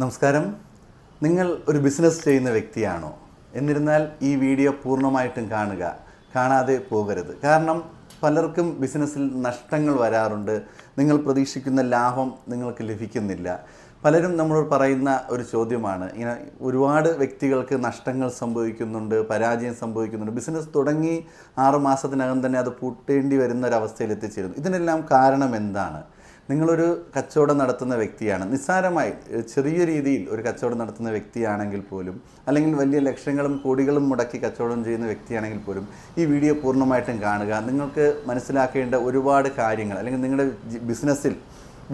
നമസ്കാരം. നിങ്ങൾ ഒരു ബിസിനസ് ചെയ്യുന്ന വ്യക്തിയാണോ? എന്നിരുന്നാൽ ഈ വീഡിയോ പൂർണമായിട്ടും കാണുക. കാണാതെ പോകരുത്. കാരണം പലർക്കും ബിസിനസ്സിൽ നഷ്ടങ്ങൾ വരാറുണ്ട്. നിങ്ങൾ പ്രതീക്ഷിക്കുന്ന ലാഭം നിങ്ങൾക്ക് ലഭിക്കുന്നില്ല. പലരും നമ്മളോട് പറയുന്ന ഒരു ചോദ്യമാണ്. ഇങ്ങനെ ഒരുപാട് വ്യക്തികൾക്ക് നഷ്ടങ്ങൾ സംഭവിക്കുന്നുണ്ട് പരാജയം സംഭവിക്കുന്നുണ്ട്. ബിസിനസ് തുടങ്ങി ആറ് മാസത്തിനകം തന്നെ അത് പൂട്ടേണ്ടി വരുന്ന ഒരു അവസ്ഥയിൽ എത്തിച്ചേരുന്നു ഇതിനെല്ലാം കാരണം എന്താണ്? നിങ്ങളൊരു കച്ചവടം നടത്തുന്ന വ്യക്തിയാണ്. നിസ്സാരമായി ചെറിയ രീതിയിൽ ഒരു കച്ചവടം നടത്തുന്ന വ്യക്തിയാണെങ്കിൽ പോലും അല്ലെങ്കിൽ വലിയ ലക്ഷങ്ങളും കോടികളും മുടക്കി കച്ചവടം ചെയ്യുന്ന വ്യക്തിയാണെങ്കിൽ പോലും ഈ വീഡിയോ പൂർണമായിട്ടും കാണുക. നിങ്ങൾക്ക് മനസ്സിലാക്കേണ്ട ഒരുപാട് കാര്യങ്ങൾ അല്ലെങ്കിൽ നിങ്ങളുടെ ബിസിനസ്സിൽ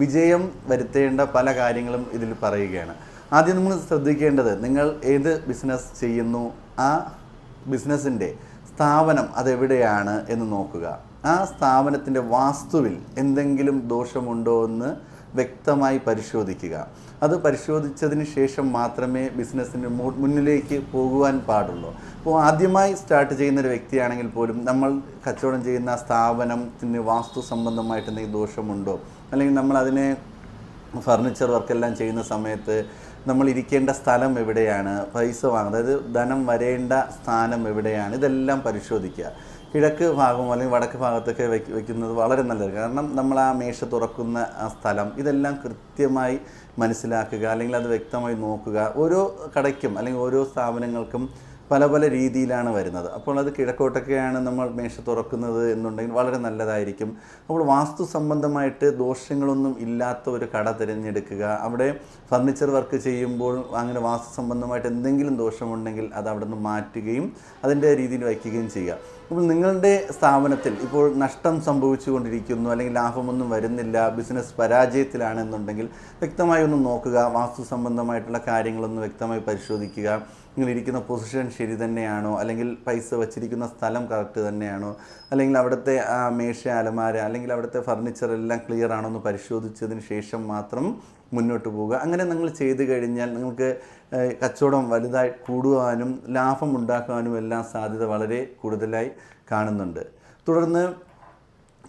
വിജയം വരുത്തേണ്ട പല കാര്യങ്ങളും ഇതിൽ പറയുകയാണ്. ആദ്യം നമ്മൾ ശ്രദ്ധിക്കേണ്ടത് നിങ്ങൾ ഏത് ബിസിനസ് ചെയ്യുന്നു? ആ ബിസിനസ്സിന്റെ സ്ഥാപനം അതെവിടെയാണ് എന്ന് നോക്കുക. ആ സ്ഥാപനത്തിന്റെ വാസ്തുവിൽ എന്തെങ്കിലും ദോഷമുണ്ടോ എന്ന് വ്യക്തമായി പരിശോധിക്കുക. അത് പരിശോധിച്ചതിന് ശേഷം മാത്രമേ ബിസിനസ്സിന് മുന്നിലേക്ക് പോകുവാൻ പാടുള്ളൂ. അപ്പോൾ ആദ്യമായി സ്റ്റാർട്ട് ചെയ്യുന്ന ഒരു വ്യക്തിയാണെങ്കിൽ പോലും നമ്മൾ കച്ചവടം ചെയ്യുന്ന സ്ഥാപനത്തിന് വാസ്തു സംബന്ധമായിട്ട് എന്തെങ്കിലും ദോഷമുണ്ടോ? അല്ലെങ്കിൽ നമ്മൾ അതിനെ ഫർണിച്ചർ വർക്കെല്ലാം ചെയ്യുന്ന സമയത്ത് നമ്മൾ ഇരിക്കേണ്ട സ്ഥലം എവിടെയാണ്? പൈസ വാങ്ങുന്നത്. അതായത് ധനം വരേണ്ട സ്ഥാനം എവിടെയാണ്? ഇതെല്ലാം പരിശോധിക്കുക. കിഴക്ക് ഭാഗമോ അല്ലെങ്കിൽ വടക്ക് ഭാഗത്തൊക്കെ വെക്ക് വെക്കുന്നത് വളരെ നല്ലത്. കാരണം നമ്മൾ ആ മേശ തുറക്കുന്ന ആ സ്ഥലം ഇതെല്ലാം കൃത്യമായി മനസ്സിലാക്കുക അല്ലെങ്കിൽ അത് വ്യക്തമായി നോക്കുക. ഓരോ കടയ്ക്കും അല്ലെങ്കിൽ ഓരോ സ്ഥാപനങ്ങൾക്കും പല പല രീതിയിലാണ് വരുന്നത്. അപ്പോൾ അത് കിഴക്കോട്ടൊക്കെയാണ് നമ്മൾ മേശ തുറക്കുന്നത് എന്നുണ്ടെങ്കിൽ വളരെ നല്ലതായിരിക്കും. അപ്പോൾ വാസ്തു സംബന്ധമായിട്ട് ദോഷങ്ങളൊന്നും ഇല്ലാത്ത ഒരു കട തിരഞ്ഞെടുക്കുക. അവിടെ ഫർണിച്ചർ വർക്ക് ചെയ്യുമ്പോൾ അങ്ങനെ വാസ്തു സംബന്ധമായിട്ട് എന്തെങ്കിലും ദോഷമുണ്ടെങ്കിൽ അത് അവിടെ നിന്ന് മാറ്റുകയും അതിന്റെ രീതിയിൽ വയ്ക്കുകയും ചെയ്യുക. അപ്പോൾ നിങ്ങളുടെ സ്ഥാപനത്തിൽ ഇപ്പോൾ നഷ്ടം സംഭവിച്ചുകൊണ്ടിരിക്കുന്നു അല്ലെങ്കിൽ ലാഭമൊന്നും വരുന്നില്ല ബിസിനസ് പരാജയത്തിലാണെന്നുണ്ടെങ്കിൽ വ്യക്തമായി ഒന്ന് നോക്കുക. വാസ്തു സംബന്ധമായിട്ടുള്ള കാര്യങ്ങളൊന്ന് വ്യക്തമായി പരിശോധിക്കുക. നിങ്ങൾ ഇരിക്കുന്ന പൊസിഷൻ ശരി തന്നെയാണോ? അല്ലെങ്കിൽ പൈസ വച്ചിരിക്കുന്ന സ്ഥലം കറക്റ്റ് തന്നെയാണോ? അല്ലെങ്കിൽ അവിടുത്തെ ആ മേശ അലമാര അല്ലെങ്കിൽ അവിടുത്തെ ഫർണിച്ചർ എല്ലാം ക്ലിയർ ആണോ എന്ന് പരിശോധിച്ചതിന് ശേഷം മാത്രം മുന്നോട്ട് പോവുക. അങ്ങനെ നിങ്ങൾ ചെയ്തു കഴിഞ്ഞാൽ നിങ്ങൾക്ക് കച്ചവടം വലുതായി കൂടുവാനും ലാഭം ഉണ്ടാക്കുവാനും എല്ലാം സാധ്യത വളരെ കൂടുതലായി കാണുന്നുണ്ട്. തുടർന്ന്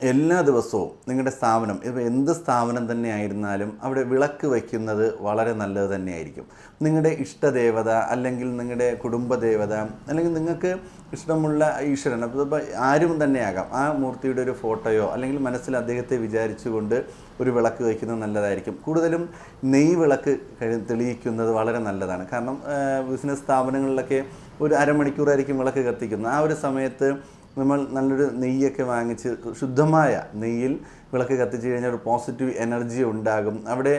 എല്ലാ ദിവസവും നിങ്ങളുടെ സ്ഥാപനം ഇപ്പോൾ എന്ത് സ്ഥാപനം തന്നെ ആയിരുന്നാലും അവിടെ വിളക്ക് വയ്ക്കുന്നത് വളരെ നല്ലത് തന്നെയായിരിക്കും. നിങ്ങളുടെ ഇഷ്ടദേവത അല്ലെങ്കിൽ നിങ്ങളുടെ കുടുംബദേവത അല്ലെങ്കിൽ നിങ്ങൾക്ക് ഇഷ്ടമുള്ള ഈശ്വരൻ അപ്പോൾ ഇപ്പോൾ ആരും തന്നെയാകാം ആ മൂർത്തിയുടെ ഒരു ഫോട്ടോയോ അല്ലെങ്കിൽ മനസ്സിൽ അദ്ദേഹത്തെ വിചാരിച്ചുകൊണ്ട് ഒരു വിളക്ക് വയ്ക്കുന്നത് നല്ലതായിരിക്കും. കൂടുതലും നെയ് വിളക്ക് തെളിയിക്കുന്നത് വളരെ നല്ലതാണ്. കാരണം ബിസിനസ് സ്ഥാപനങ്ങളിലൊക്കെ ഒരു അരമണിക്കൂറായിരിക്കും വിളക്ക് കത്തിക്കുന്നത്. ആ ഒരു സമയത്ത് നമ്മൾ നല്ലൊരു നെയ്യൊക്കെ വാങ്ങിച്ച് ശുദ്ധമായ നെയ്യിൽ വിളക്ക് കത്തിച്ച് കഴിഞ്ഞാൽ ഒരു പോസിറ്റീവ് എനർജി ഉണ്ടാകും. അവിടെ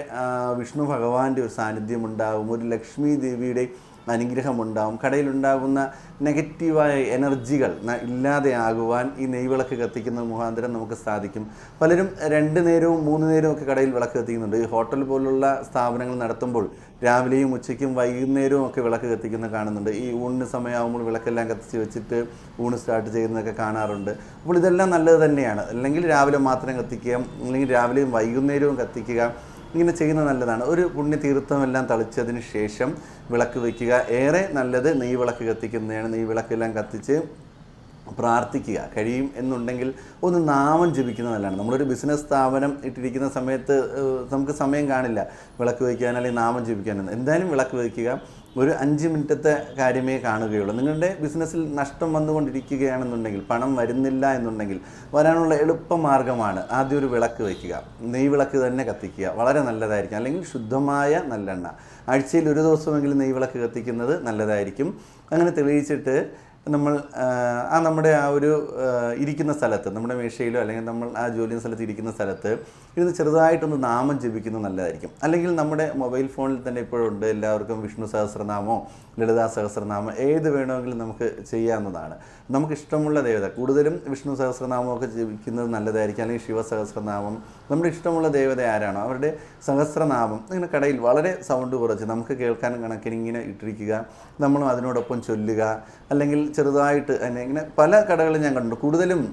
വിഷ്ണു ഭഗവാന്റെ ഒരു സാന്നിധ്യം ഉണ്ടാകും. ഒരു ലക്ഷ്മി ദേവിയുടെ അനുഗ്രഹം ഉണ്ടാകും കടയിലുണ്ടാകുന്ന നെഗറ്റീവായ എനർജികൾ ഇല്ലാതെയാകുവാൻ ഈ നെയ്വിളക്ക് കത്തിക്കുന്ന മുഖാന്തരം നമുക്ക് സാധിക്കും. പലരും രണ്ട് നേരവും മൂന്ന് നേരവും ഒക്കെ കടയിൽ വിളക്ക് കത്തിക്കുന്നുണ്ട്. ഈ ഹോട്ടൽ പോലുള്ള സ്ഥാപനങ്ങൾ നടത്തുമ്പോൾ രാവിലെയും ഉച്ചയ്ക്കും വൈകുന്നേരവും ഒക്കെ വിളക്ക് കത്തിക്കുന്ന കാണുന്നുണ്ട്. ഈ ഊണിന് സമയമാകുമ്പോൾ വിളക്കെല്ലാം കത്തിച്ച് വെച്ചിട്ട് ഊണ് സ്റ്റാർട്ട് ചെയ്യുന്നതൊക്കെ കാണാറുണ്ട്. അപ്പോൾ ഇതെല്ലാം നല്ലത് തന്നെയാണ്. അല്ലെങ്കിൽ രാവിലെ മാത്രം കത്തിക്കുക അല്ലെങ്കിൽ രാവിലെയും വൈകുന്നേരവും കത്തിക്കുക. ഇങ്ങനെ ചെയ്യുന്നത് നല്ലതാണ്. ഒരു പുണ്യതീർത്ഥമെല്ലാം തളിച്ചതിന് ശേഷം വിളക്ക് വയ്ക്കുക. ഏറെ നല്ലത് നെയ്വിളക്ക് കത്തിക്കുന്നതാണ്. നെയ്വിളക്കെല്ലാം കത്തിച്ച് പ്രാർത്ഥിക്കുക കഴിയും എന്നുണ്ടെങ്കിൽ ഒന്ന് നാമം ജപിക്കുന്നത് നല്ലതാണ് നമ്മളൊരു ബിസിനസ് സ്ഥാപനം ഇട്ടിരിക്കുന്ന സമയത്ത് നമുക്ക് സമയം കാണില്ല വിളക്ക് വയ്ക്കാൻ അല്ലെങ്കിൽ നാമം ജപിക്കാനൊന്നും എന്തായാലും വിളക്ക് വയ്ക്കുക. ഒരു അഞ്ച് മിനിറ്റത്തെ കാര്യമേ കാണുകയുള്ളൂ. നിങ്ങളുടെ ബിസിനസ്സിൽ നഷ്ടം വന്നുകൊണ്ടിരിക്കുകയാണെന്നുണ്ടെങ്കിൽ പണം വരുന്നില്ല എന്നുണ്ടെങ്കിൽ വരാനുള്ള എളുപ്പമാർഗമാണ് ആദ്യം ഒരു വിളക്ക് വയ്ക്കുക. നെയ് വിളക്ക് തന്നെ കത്തിക്കുക. വളരെ നല്ലതായിരിക്കും. അല്ലെങ്കിൽ ശുദ്ധമായ നല്ലെണ്ണ. ആഴ്ചയിൽ ഒരു ദിവസമെങ്കിലും നെയ് വിളക്ക് കത്തിക്കുന്നത് നല്ലതായിരിക്കും. അങ്ങനെ തെളിയിച്ചിട്ട് നമ്മൾ ആ, നമ്മുടെ ആ ഒരു ഇരിക്കുന്ന സ്ഥലത്ത് നമ്മുടെ മേശയിലോ അല്ലെങ്കിൽ നമ്മൾ ആ ജോലി സ്ഥലത്ത് ഇരിക്കുന്ന സ്ഥലത്ത് ഇരുന്ന് ചെറുതായിട്ടൊന്ന് നാമം ജപിക്കുന്നത് നല്ലതായിരിക്കും. അല്ലെങ്കിൽ നമ്മുടെ മൊബൈൽ ഫോണിൽ തന്നെ ഇപ്പോഴുണ്ട് എല്ലാവർക്കും വിഷ്ണു സഹസ്രനാമോ ലളിതാ സഹസ്രനാമോ ഏത് വേണമെങ്കിലും നമുക്ക് ചെയ്യാവുന്നതാണ്. നമുക്ക് ഇഷ്ടമുള്ള ദേവത കൂടുതലും വിഷ്ണു സഹസ്രനാമമൊക്കെ ജപിക്കുന്നത് നല്ലതായിരിക്കും. അല്ലെങ്കിൽ ശിവ സഹസ്രനാമം നമ്മുടെ ഇഷ്ടമുള്ള ദേവത ആരാണോ അവരുടെ സഹസ്രനാമം ഇങ്ങനെ കടയിൽ വളരെ സൗണ്ട് കുറച്ച് നമുക്ക് കേൾക്കാൻ കണക്കിന് ഇങ്ങനെ ഇട്ടിരിക്കുക നമ്മളും അതിനോടൊപ്പം ചൊല്ലുക അല്ലെങ്കിൽ ചെറുതായിട്ട് അതിനെ ഇങ്ങനെ പല കടകളും ഞാൻ കണ്ടു കൂടുതലും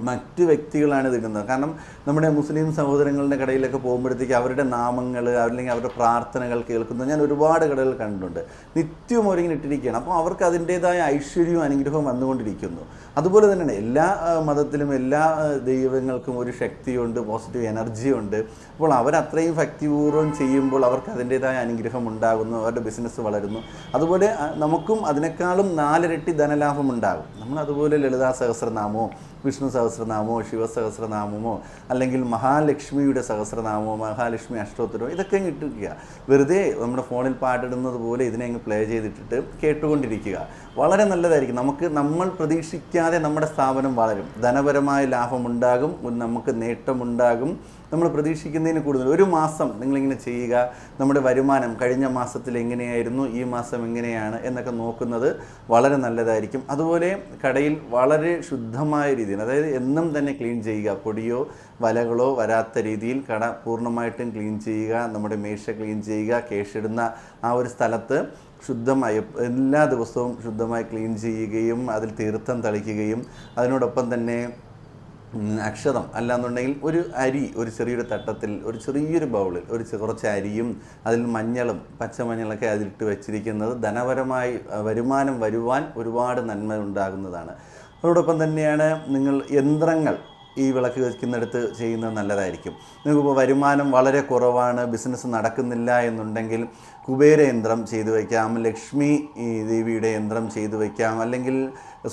മറ്റു വ്യക്തികളാണ് ഇതിടുന്നത് കാരണം നമ്മുടെ മുസ്ലിം സഹോദരങ്ങളുടെ കടയിലൊക്കെ പോകുമ്പോഴത്തേക്ക് അവരുടെ നാമങ്ങൾ അല്ലെങ്കിൽ അവരുടെ പ്രാർത്ഥനകൾ കേൾക്കുന്നത് ഞാൻ ഒരുപാട് കടകൾ കണ്ടിട്ടുണ്ട്. നിത്യവും അവരിങ്ങനെ ഇട്ടിരിക്കുകയാണ്. അപ്പോൾ അവർക്ക് അതിന്റേതായ ഐശ്വര്യവും അനുഗ്രഹവും വന്നുകൊണ്ടിരിക്കുന്നു. അതുപോലെ തന്നെയാണ് എല്ലാ മതത്തിലും എല്ലാ ദൈവങ്ങൾക്കും ഒരു ശക്തിയുണ്ട് പോസിറ്റീവ് എനർജിയുണ്ട് അപ്പോൾ അവരത്രയും ഭക്തിപൂർവം ചെയ്യുമ്പോൾ അവർക്ക് അതിന്റേതായ അനുഗ്രഹം ഉണ്ടാകുന്നു അവരുടെ ബിസിനസ് വളരുന്നു. അതുപോലെ നമുക്കും അതിനേക്കാളും നാലിരട്ടി ധനലാഭം ഉണ്ടാകും. നമ്മൾ അതുപോലെ ലളിതാ സഹസ്രനാമോ വിഷ്ണു സഹസ്രനാമോ ശിവ ശിവസഹസ്രനാമമോ അല്ലെങ്കിൽ മഹാലക്ഷ്മിയുടെ സഹസ്രനാമോ മഹാലക്ഷ്മി അഷ്ടോത്തരമോ ഇതൊക്കെ ഇട്ടിരിക്കുക. വെറുതെ നമ്മുടെ ഫോണിൽ പാട്ടിടുന്നത് പോലെ ഇതിനെ അങ്ങ് പ്ലേ ചെയ്തിട്ടിട്ട് കേട്ടുകൊണ്ടിരിക്കുക. വളരെ നല്ലതായിരിക്കും. നമുക്ക് നമ്മൾ പ്രതീക്ഷിക്കാതെ നമ്മുടെ സ്ഥാപനം വളരും. ധനപരമായ ലാഭമുണ്ടാകും നമുക്ക് നേട്ടമുണ്ടാകും. നമ്മൾ പ്രതീക്ഷിക്കുന്നതിന് കൂടുതൽ. ഒരു മാസം നിങ്ങളിങ്ങനെ ചെയ്യുക. നമ്മുടെ വരുമാനം കഴിഞ്ഞ മാസത്തിൽ എങ്ങനെയായിരുന്നു ഈ മാസം എങ്ങനെയാണ് എന്നൊക്കെ നോക്കുന്നത് വളരെ നല്ലതായിരിക്കും. അതുപോലെ കടയിൽ വളരെ ശുദ്ധമായ രീതിയിൽ അതായത് എന്നും തന്നെ ക്ലീൻ ചെയ്യുക. പൊടിയോ വലകളോ വരാത്ത രീതിയിൽ കട പൂർണമായിട്ടും ക്ലീൻ ചെയ്യുക. നമ്മുടെ മേശ ക്ലീൻ ചെയ്യുക. കേഷിടുന്ന ആ ഒരു സ്ഥലത്ത് ശുദ്ധമായി എല്ലാ ദിവസവും ശുദ്ധമായി ക്ലീൻ ചെയ്യുകയും അതിൽ തീർത്ഥം തളിക്കുകയും അതിനോടൊപ്പം തന്നെ അക്ഷതം അല്ലാന്നുണ്ടെങ്കിൽ ഒരു അരി ഒരു ചെറിയൊരു തട്ടത്തിൽ ഒരു ചെറിയൊരു ബൗളിൽ ഒരു കുറച്ച് അരിയും അതിൽ മഞ്ഞളും പച്ചമഞ്ഞളൊക്കെ അതിലിട്ട് വെച്ചിരിക്കുന്നത് ധനപരമായി വരുമാനം വരുവാൻ ഒരുപാട് നന്മ ഉണ്ടാകുന്നതാണ്. അതോടൊപ്പം തന്നെയാണ് നിങ്ങൾ യന്ത്രങ്ങൾ ഈ വിളക്ക് വയ്ക്കുന്നിടത്ത് ചെയ്യുന്നത് നല്ലതായിരിക്കും. നിങ്ങൾക്കിപ്പോൾ വരുമാനം വളരെ കുറവാണ് ബിസിനസ് നടക്കുന്നില്ല എന്നുണ്ടെങ്കിൽ കുബേര യന്ത്രം ചെയ്തു വയ്ക്കാം ലക്ഷ്മി ദേവിയുടെ യന്ത്രം ചെയ്തു വയ്ക്കാം അല്ലെങ്കിൽ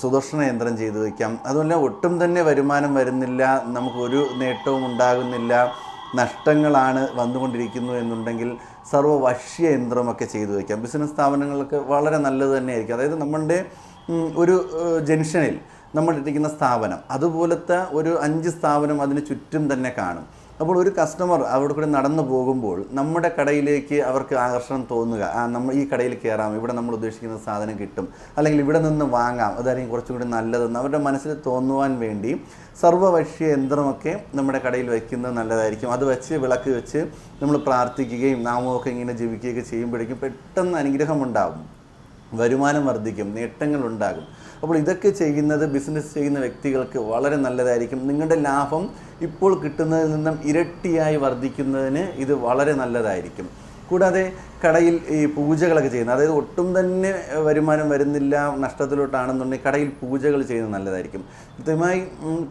സുദർശന യന്ത്രം ചെയ്തു വയ്ക്കാം. അതുമല്ല ഒട്ടും തന്നെ വരുമാനം വരുന്നില്ല നമുക്കൊരു നേട്ടവും ഉണ്ടാകുന്നില്ല നഷ്ടങ്ങളാണ് വന്നുകൊണ്ടിരിക്കുന്നു എന്നുണ്ടെങ്കിൽ സർവവശ്യ യന്ത്രമൊക്കെ ചെയ്തു വയ്ക്കാം. ബിസിനസ് സ്ഥാപനങ്ങൾക്ക് വളരെ നല്ലത് തന്നെയായിരിക്കും. അതായത് നമ്മളുടെ ഒരു ജംഗ്ഷനിൽ നമ്മൾ ഇരിക്കുന്ന സ്ഥാപനം അതുപോലത്തെ ഒരു അഞ്ച് സ്ഥാപനം അതിന് ചുറ്റും തന്നെ കാണും. അപ്പോൾ ഒരു കസ്റ്റമർ അവിടെ കൂടെ നടന്നു പോകുമ്പോൾ നമ്മുടെ കടയിലേക്ക് അവർക്ക് ആകർഷണം തോന്നുക. ആ നമ്മൾ ഈ കടയിൽ കയറാം ഇവിടെ നമ്മൾ ഉദ്ദേശിക്കുന്ന സാധനം കിട്ടും അല്ലെങ്കിൽ ഇവിടെ നിന്ന് വാങ്ങാം അതായിരിക്കും കുറച്ചും കൂടി നല്ലതെന്ന് അവരുടെ മനസ്സിൽ തോന്നുവാൻ വേണ്ടി സർവവശ്യ യന്ത്രമൊക്കെ നമ്മുടെ കടയിൽ വയ്ക്കുന്നത് നല്ലതായിരിക്കും. അത് വെച്ച് വിളക്ക് വെച്ച് നമ്മൾ പ്രാർത്ഥിക്കുകയും നാമമൊക്കെ ഇങ്ങനെ ജീവിക്കുകയൊക്കെ ചെയ്യുമ്പോഴേക്കും പെട്ടെന്ന് അനുഗ്രഹമുണ്ടാകും. വരുമാനം വർദ്ധിക്കും നേട്ടങ്ങൾ ഉണ്ടാകും. അപ്പോൾ ഇതൊക്കെ ചെയ്യുന്നത് ബിസിനസ് ചെയ്യുന്ന വ്യക്തികൾക്ക് വളരെ നല്ലതായിരിക്കും. നിങ്ങളുടെ ലാഭം ഇപ്പോൾ കിട്ടുന്നതിൽ നിന്നും ഇരട്ടിയായി വർദ്ധിക്കുന്നതിന് ഇത് വളരെ നല്ലതായിരിക്കും. കൂടാതെ കടയിൽ ഈ പൂജകളൊക്കെ ചെയ്യുന്നത്. അതായത് ഒട്ടും തന്നെ വരുമാനം വരുന്നില്ല നഷ്ടത്തിലോട്ടാണെന്നുണ്ടെങ്കിൽ കടയിൽ പൂജകൾ ചെയ്യുന്നത് നല്ലതായിരിക്കും. കൃത്യമായി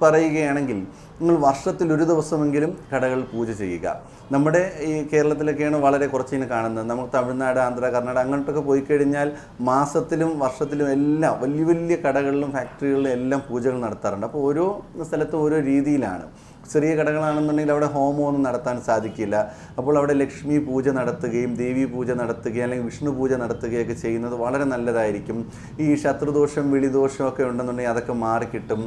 പറയുകയാണെങ്കിൽ നിങ്ങൾ വർഷത്തിൽ ഒരു ദിവസമെങ്കിലും കടകൾ പൂജ ചെയ്യുക. നമ്മുടെ ഈ കേരളത്തിലൊക്കെയാണ് വളരെ കുറച്ചിനെ കാണുന്നത്. നമുക്ക് തമിഴ്നാട് ആന്ധ്ര കർണാടക അങ്ങോട്ടൊക്കെ പോയി കഴിഞ്ഞാൽ മാസത്തിലും വർഷത്തിലും എല്ലാം വലിയ വലിയ കടകളിലും ഫാക്ടറികളിലും എല്ലാം പൂജകൾ നടത്താറുണ്ട്. അപ്പോൾ ഓരോ സ്ഥലത്തും ഓരോ രീതിയിലാണ്. ചെറിയ കടകളാണെന്നുണ്ടെങ്കിൽ അവിടെ ഹോമമൊന്നും നടത്താൻ സാധിക്കില്ല. അപ്പോൾ അവിടെ ലക്ഷ്മി പൂജ നടത്തുകയും ദേവി പൂജ നടത്തുകയും അല്ലെങ്കിൽ വിഷ്ണു പൂജ നടത്തുകയൊക്കെ ചെയ്യുന്നത് വളരെ നല്ലതായിരിക്കും. ഈ ശത്രുദോഷം വിളിദോഷം ഒക്കെ ഉണ്ടെന്നുണ്ടെങ്കിൽ അതൊക്കെ മാറിക്കിട്ടും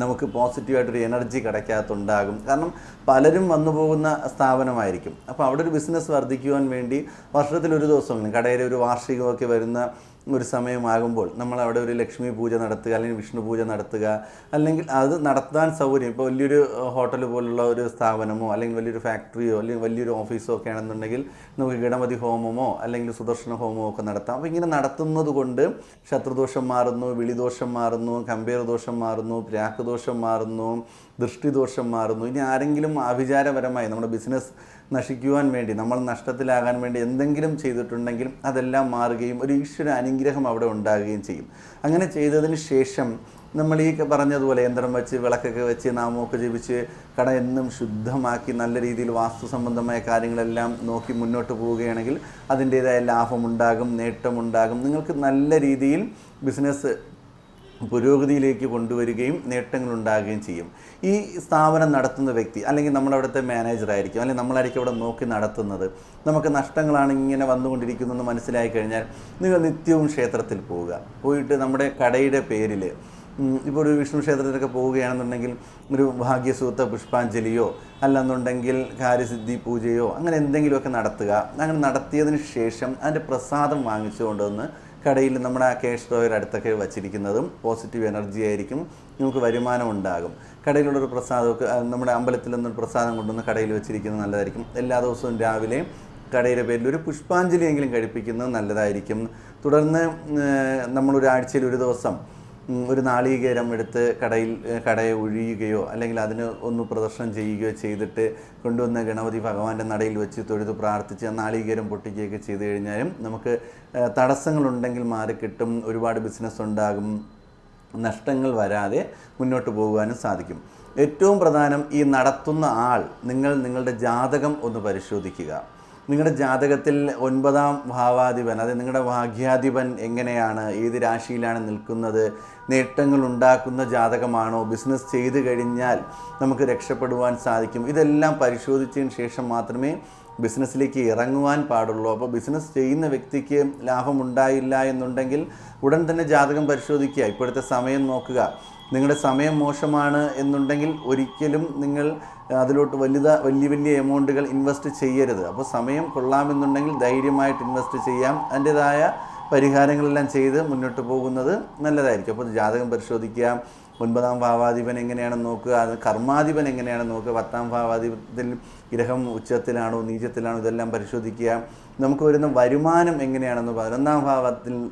നമുക്ക് പോസിറ്റീവായിട്ടൊരു എനർജി കിടക്കാത്തുണ്ടാകും കാരണം പലരും വന്നു പോകുന്ന സ്ഥാപനമായിരിക്കും. അപ്പോൾ അവിടെ ഒരു ബിസിനസ് വർദ്ധിക്കുവാൻ വേണ്ടി വർഷത്തിൽ ഒരു ദിവസം കടയിൽ ഒരു വാർഷികമൊക്കെ വരുന്ന ഒരു സമയമാകുമ്പോൾ നമ്മൾ അവിടെ ഒരു ലക്ഷ്മി പൂജ നടത്തുക അല്ലെങ്കിൽ വിഷ്ണു പൂജ നടത്തുക അല്ലെങ്കിൽ അത് നടത്താൻ സൗകര്യം. ഇപ്പോൾ വലിയൊരു ഹോട്ടൽ പോലുള്ള ഒരു സ്ഥാപനമോ അല്ലെങ്കിൽ വലിയൊരു ഫാക്ടറിയോ അല്ലെങ്കിൽ വലിയൊരു ഓഫീസോ ഒക്കെ ആണെന്നുണ്ടെങ്കിൽ നമുക്ക് ഗണപതി ഹോമമോ അല്ലെങ്കിൽ സുദർശന ഹോമമോ ഒക്കെ നടത്താം. അപ്പോൾ ഇങ്ങനെ നടത്തുന്നത് കൊണ്ട് ശത്രുദോഷം മാറുന്നു വിളിദോഷം മാറുന്നു കമ്പേർ ദോഷം മാറുന്നു പ്രാക്കുദോഷം മാറുന്നു ദൃഷ്ടിദോഷം മാറുന്നു. ഇനി ആരെങ്കിലും ആഭിചാരപരമായി നമ്മുടെ ബിസിനസ് നശിക്കുവാൻ വേണ്ടി നമ്മൾ നഷ്ടത്തിലാകാൻ വേണ്ടി എന്തെങ്കിലും ചെയ്തിട്ടുണ്ടെങ്കിലും അതെല്ലാം മാറുകയും ഒരു ഈശ്വര അനുഗ്രഹം അവിടെ ഉണ്ടാകുകയും ചെയ്യും. അങ്ങനെ ചെയ്തതിന് ശേഷം നമ്മൾ ഈ പറഞ്ഞതുപോലെ യന്ത്രം വെച്ച് വിളക്കൊക്കെ വെച്ച് നാമമൊക്കെ ജപിച്ച് കട എന്നും ശുദ്ധമാക്കി നല്ല രീതിയിൽ വാസ്തു സംബന്ധമായ കാര്യങ്ങളെല്ലാം നോക്കി മുന്നോട്ട് പോവുകയാണെങ്കിൽ അതിന്റേതായ ലാഭമുണ്ടാകും നേട്ടമുണ്ടാകും. നിങ്ങൾക്ക് നല്ല രീതിയിൽ ബിസിനസ് പുരോഗതിയിലേക്ക് കൊണ്ടുവരികയും നേട്ടങ്ങൾ ഉണ്ടാകുകയും ചെയ്യും. ഈ സ്ഥാപനം നടത്തുന്ന വ്യക്തി അല്ലെങ്കിൽ നമ്മളവിടുത്തെ മാനേജർ ആയിരിക്കും അല്ലെങ്കിൽ നമ്മളായിരിക്കും അവിടെ നോക്കി നടത്തുന്നത്. നമുക്ക് നഷ്ടങ്ങളാണ് ഇങ്ങനെ വന്നുകൊണ്ടിരിക്കുന്നതെന്ന് മനസ്സിലായി കഴിഞ്ഞാൽ നിങ്ങൾ നിത്യവും ക്ഷേത്രത്തിൽ പോവുക. പോയിട്ട് നമ്മുടെ കടയുടെ പേരിൽ ഇപ്പോൾ ഒരു വിഷ്ണു ക്ഷേത്രത്തിലൊക്കെ പോവുകയാണെന്നുണ്ടെങ്കിൽ ഒരു ഭാഗ്യസൂത്ത പുഷ്പാഞ്ജലിയോ അല്ലെന്നുണ്ടെങ്കിൽ കാര്യസിദ്ധി പൂജയോ അങ്ങനെ എന്തെങ്കിലുമൊക്കെ നടത്തുക. അങ്ങനെ നടത്തിയതിന് ശേഷം അതിന്റെ പ്രസാദം വാങ്ങിച്ചുകൊണ്ടുവന്ന് കടയിൽ നമ്മുടെ ആ ക്യാഷ് ഡ്രോയർ അടുത്തൊക്കെ വച്ചിരിക്കുന്നതും പോസിറ്റീവ് എനർജി ആയിരിക്കും. നമുക്ക് വരുമാനം ഉണ്ടാകും. കടയിലുള്ളൊരു പ്രസാദമൊക്കെ നമ്മുടെ അമ്പലത്തിൽ നിന്നൊരു പ്രസാദം കൊണ്ടുവന്ന് കടയിൽ വെച്ചിരിക്കുന്നത് നല്ലതായിരിക്കും. എല്ലാ ദിവസവും രാവിലെ കടയുടെ പേരിൽ ഒരു പുഷ്പാഞ്ജലിയെങ്കിലും കഴിപ്പിക്കുന്നത് നല്ലതായിരിക്കും. തുടർന്ന് നമ്മളൊരാഴ്ചയിൽ ഒരു ദിവസം ഒരു നാളികേരം എടുത്ത് കടയിൽ കടയെ ഒഴിയുകയോ അല്ലെങ്കിൽ അതിന് ഒന്ന് പ്രദർശനം ചെയ്യുകയോ ചെയ്തിട്ട് കൊണ്ടുവന്ന ഗണപതി ഭഗവാന്റെ നടയിൽ വെച്ച് തൊഴുത് പ്രാർത്ഥിച്ച് ആ നാളികേരം പൊട്ടിക്കുകയൊക്കെ ചെയ്തു കഴിഞ്ഞാലും നമുക്ക് തടസ്സങ്ങളുണ്ടെങ്കിൽ മാറി കിട്ടും ഒരുപാട് ബിസിനസ് ഉണ്ടാകും നഷ്ടങ്ങൾ വരാതെ മുന്നോട്ട് പോകുവാനും സാധിക്കും. ഏറ്റവും പ്രധാനം ഈ നടത്തുന്ന ആൾ നിങ്ങൾ നിങ്ങളുടെ ജാതകം ഒന്ന് പരിശോധിക്കുക. നിങ്ങളുടെ ജാതകത്തിൽ ഒൻപതാം ഭാവാധിപൻ അതായത് നിങ്ങളുടെ ഭാഗ്യാധിപൻ എങ്ങനെയാണ് ഏത് രാശിയിലാണ് നിൽക്കുന്നത് നേട്ടങ്ങൾ ഉണ്ടാക്കുന്ന ജാതകമാണോ ബിസിനസ് ചെയ്തു കഴിഞ്ഞാൽ നമുക്ക് രക്ഷപ്പെടുവാൻ സാധിക്കും. ഇതെല്ലാം പരിശോധിച്ചതിന് ശേഷം മാത്രമേ ബിസിനസ്സിലേക്ക് ഇറങ്ങുവാൻ പാടുള്ളൂ. അപ്പോൾ ബിസിനസ് ചെയ്യുന്ന വ്യക്തിക്ക് ലാഭം ഉണ്ടായില്ല എന്നുണ്ടെങ്കിൽ ഉടൻ തന്നെ ജാതകം പരിശോധിക്കുക. ഇപ്പോഴത്തെ സമയം നോക്കുക. നിങ്ങളുടെ സമയം മോശമാണ് എന്നുണ്ടെങ്കിൽ ഒരിക്കലും നിങ്ങൾ അതിലോട്ട് വലുത വലിയ വലിയ എമൗണ്ടുകൾ ഇൻവെസ്റ്റ് ചെയ്യരുത്. അപ്പോൾ സമയം കൊള്ളാമെന്നുണ്ടെങ്കിൽ ധൈര്യമായിട്ട് ഇൻവെസ്റ്റ് ചെയ്യാം. അതിന്റെതായ പരിഹാരങ്ങളെല്ലാം ചെയ്ത് മുന്നോട്ട് പോകുന്നത് നല്ലതായിരിക്കും. അപ്പോൾ ജാതകം പരിശോധിക്കുക ഒൻപതാം ഭാവാധിപൻ എങ്ങനെയാണെന്ന് നോക്കുക അത് കർമാധിപൻ എങ്ങനെയാണെന്ന് നോക്കുക പത്താം ഭാവാധിപത്തിൽ ഗ്രഹം ഉച്ചത്തിലാണോ നീചത്തിലാണോ ഇതെല്ലാം പരിശോധിക്കുക. നമുക്ക് വരുന്ന വരുമാനം എങ്ങനെയാണെന്ന് പതിനൊന്നാം ഭാവത്തിൽ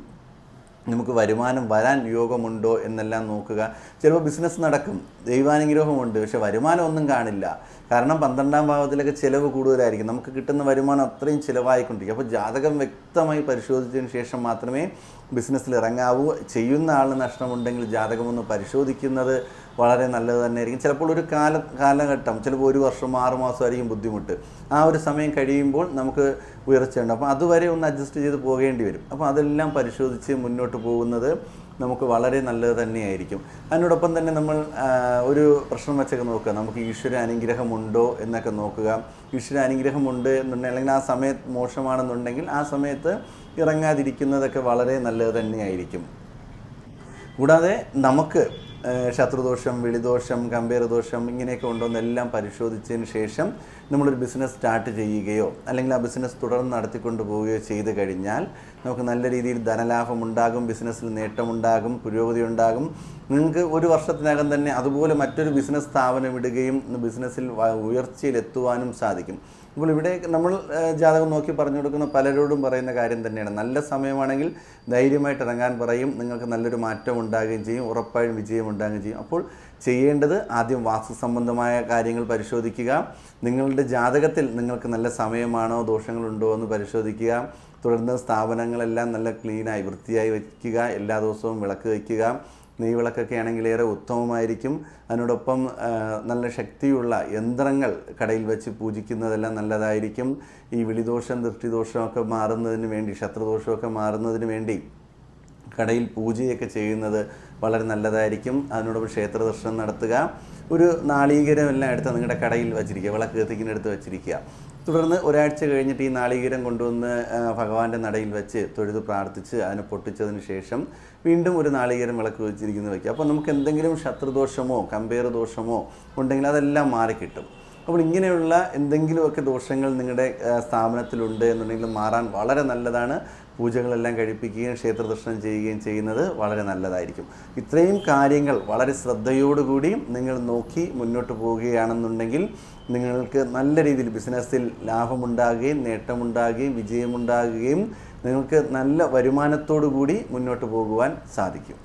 നമുക്ക് വരുമാനം വരാൻ യോഗമുണ്ടോ എന്നെല്ലാം നോക്കുക. ചിലപ്പോൾ ബിസിനസ് നടക്കും. ദൈവാനുഗ്രഹമുണ്ട്. പക്ഷെ വരുമാനം ഒന്നും കാണില്ല. കാരണം പന്ത്രണ്ടാം ഭാവത്തിലൊക്കെ ചിലവ് കൂടുതലായിരിക്കും. നമുക്ക് കിട്ടുന്ന വരുമാനം അത്രയും ചിലവായിക്കൊണ്ടിരിക്കും. അപ്പോൾ ജാതകം വ്യക്തമായി പരിശോധിച്ചതിന് ശേഷം മാത്രമേ ബിസിനസ്സിൽ ഇറങ്ങാവൂ. ചെയ്യുന്ന ആളിന് നഷ്ടമുണ്ടെങ്കിൽ ജാതകമൊന്ന് പരിശോധിക്കുന്നത് വളരെ നല്ലത് തന്നെയായിരിക്കും. ചിലപ്പോൾ ഒരു കാല കാലഘട്ടം ചിലപ്പോൾ ഒരു വർഷം ആറ് മാസമായിരിക്കും ബുദ്ധിമുട്ട്. ആ ഒരു സമയം കഴിയുമ്പോൾ നമുക്ക് ഉയർച്ചയുണ്ട് അപ്പോൾ അതുവരെ ഒന്ന് അഡ്ജസ്റ്റ് ചെയ്ത് പോകേണ്ടി വരും. അപ്പോൾ അതെല്ലാം പരിശോധിച്ച് മുന്നോട്ട് പോകുന്നത് നമുക്ക് വളരെ നല്ലത് തന്നെയായിരിക്കും. അതിനോടൊപ്പം തന്നെ നമ്മൾ ഒരു പ്രശ്നം വെച്ചൊക്കെ നോക്കുക. നമുക്ക് ഈശ്വര അനുഗ്രഹമുണ്ടോ എന്നൊക്കെ നോക്കുക. ഈശ്വര അനുഗ്രഹമുണ്ട് എന്നുണ്ടെങ്കിൽ അല്ലെങ്കിൽ ആ സമയത്ത് മോശമാണെന്നുണ്ടെങ്കിൽ ആ സമയത്ത് ഇറങ്ങാതിരിക്കുന്നതൊക്കെ വളരെ നല്ലത് തന്നെയായിരിക്കും. കൂടാതെ നമുക്ക് ശത്രുദോഷം വിളിദോഷം കമ്പയർ ദോഷം ഇങ്ങനെയൊക്കെ ഉണ്ടോ എന്നെല്ലാം പരിശോധിച്ചതിന് ശേഷം നമ്മളൊരു ബിസിനസ് സ്റ്റാർട്ട് ചെയ്യുകയോ അല്ലെങ്കിൽ ആ ബിസിനസ് തുടർന്ന് നടത്തിക്കൊണ്ട് പോവുകയോ ചെയ്ത് കഴിഞ്ഞാൽ നമുക്ക് നല്ല രീതിയിൽ ധനലാഭം ഉണ്ടാകും ബിസിനസ്സിൽ നേട്ടമുണ്ടാകും പുരോഗതി ഉണ്ടാകും. നിങ്ങൾക്ക് ഒരു വർഷത്തിനകം തന്നെ അതുപോലെ മറ്റൊരു ബിസിനസ് സ്ഥാപനം ഇടുകയും ബിസിനസ്സിൽ ഉയർച്ചയിലെത്തുവാനും സാധിക്കും. അപ്പോൾ ഇവിടെ നമ്മൾ ജാതകം നോക്കി പറഞ്ഞു കൊടുക്കുന്ന പലരോടും പറയുന്ന കാര്യം തന്നെയാണ്. നല്ല സമയമാണെങ്കിൽ ധൈര്യമായിട്ട് ഇറങ്ങാൻ പറയും നിങ്ങൾക്ക് നല്ലൊരു മാറ്റം ഉണ്ടാകുകയും ചെയ്യും ഉറപ്പായും വിജയം ഉണ്ടാകുകയും ചെയ്യും. അപ്പോൾ ചെയ്യേണ്ടത് ആദ്യം വാസ്തു സംബന്ധമായ കാര്യങ്ങൾ പരിശോധിക്കുക. നിങ്ങളുടെ ജാതകത്തിൽ നിങ്ങൾക്ക് നല്ല സമയമാണോ ദോഷങ്ങളുണ്ടോ എന്ന് പരിശോധിക്കുക. തുടർന്ന് സ്ഥാപനങ്ങളെല്ലാം നല്ല ക്ലീനായി വൃത്തിയായി വയ്ക്കുക. എല്ലാ ദിവസവും വിളക്ക് വയ്ക്കുക. നെയ്വിളക്കൊക്കെ ആണെങ്കിൽ ഏറെ ഉത്തമമായിരിക്കും. അതിനോടൊപ്പം നല്ല ശക്തിയുള്ള യന്ത്രങ്ങൾ കടയിൽ വെച്ച് പൂജിക്കുന്നതെല്ലാം നല്ലതായിരിക്കും. ഈ വിളിദോഷം ദൃഷ്ടിദോഷമൊക്കെ മാറുന്നതിന് വേണ്ടി ശത്രുദോഷമൊക്കെ മാറുന്നതിന് വേണ്ടി കടയിൽ പൂജയൊക്കെ ചെയ്യുന്നത് വളരെ നല്ലതായിരിക്കും. അതിനോടൊപ്പം ക്ഷേത്ര ദർശനം നടത്തുക. ഒരു നാളീകരം എല്ലാം എടുത്ത് നിങ്ങളുടെ കടയിൽ വച്ചിരിക്കുക വിളക്ക് കത്തിക്കുന്നിടത്ത് വെച്ചിരിക്കുക. തുടർന്ന് ഒരാഴ്ച കഴിഞ്ഞിട്ട് ഈ നാളികീരം കൊണ്ടുവന്ന് ഭഗവാന്റെ നടയിൽ വെച്ച് തൊഴുത് പ്രാർത്ഥിച്ച് അതിനെ പൊട്ടിച്ചതിന് ശേഷം വീണ്ടും ഒരു നാളികേരം വിളക്ക് വെച്ചിരിക്കുന്നത് വയ്ക്കുക. അപ്പോൾ നമുക്ക് എന്തെങ്കിലും ശത്രുദോഷമോ കമ്പയർ ദോഷമോ ഉണ്ടെങ്കിൽ അതെല്ലാം മാറിക്കിട്ടും. അപ്പോൾ ഇങ്ങനെയുള്ള എന്തെങ്കിലുമൊക്കെ ദോഷങ്ങൾ നിങ്ങളുടെ സ്ഥാപനത്തിലുണ്ട് എന്നുണ്ടെങ്കിൽ മാറാൻ വളരെ നല്ലതാണ്. പൂജകളെല്ലാം കഴിപ്പിക്കുകയും ക്ഷേത്ര ദർശനം ചെയ്യുകയും ചെയ്യുന്നത് വളരെ നല്ലതായിരിക്കും. ഇത്രയും കാര്യങ്ങൾ വളരെ ശ്രദ്ധയോടുകൂടി നിങ്ങൾ നോക്കി മുന്നോട്ട് പോവുകയാണെന്നുണ്ടെങ്കിൽ നിങ്ങൾക്ക് നല്ല രീതിയിൽ ബിസിനസ്സിൽ ലാഭമുണ്ടാകുകയും നേട്ടമുണ്ടാകുകയും വിജയമുണ്ടാകുകയും നിങ്ങൾക്ക് നല്ല വരുമാനത്തോടു കൂടി മുന്നോട്ട് പോകുവാൻ സാധിക്കും.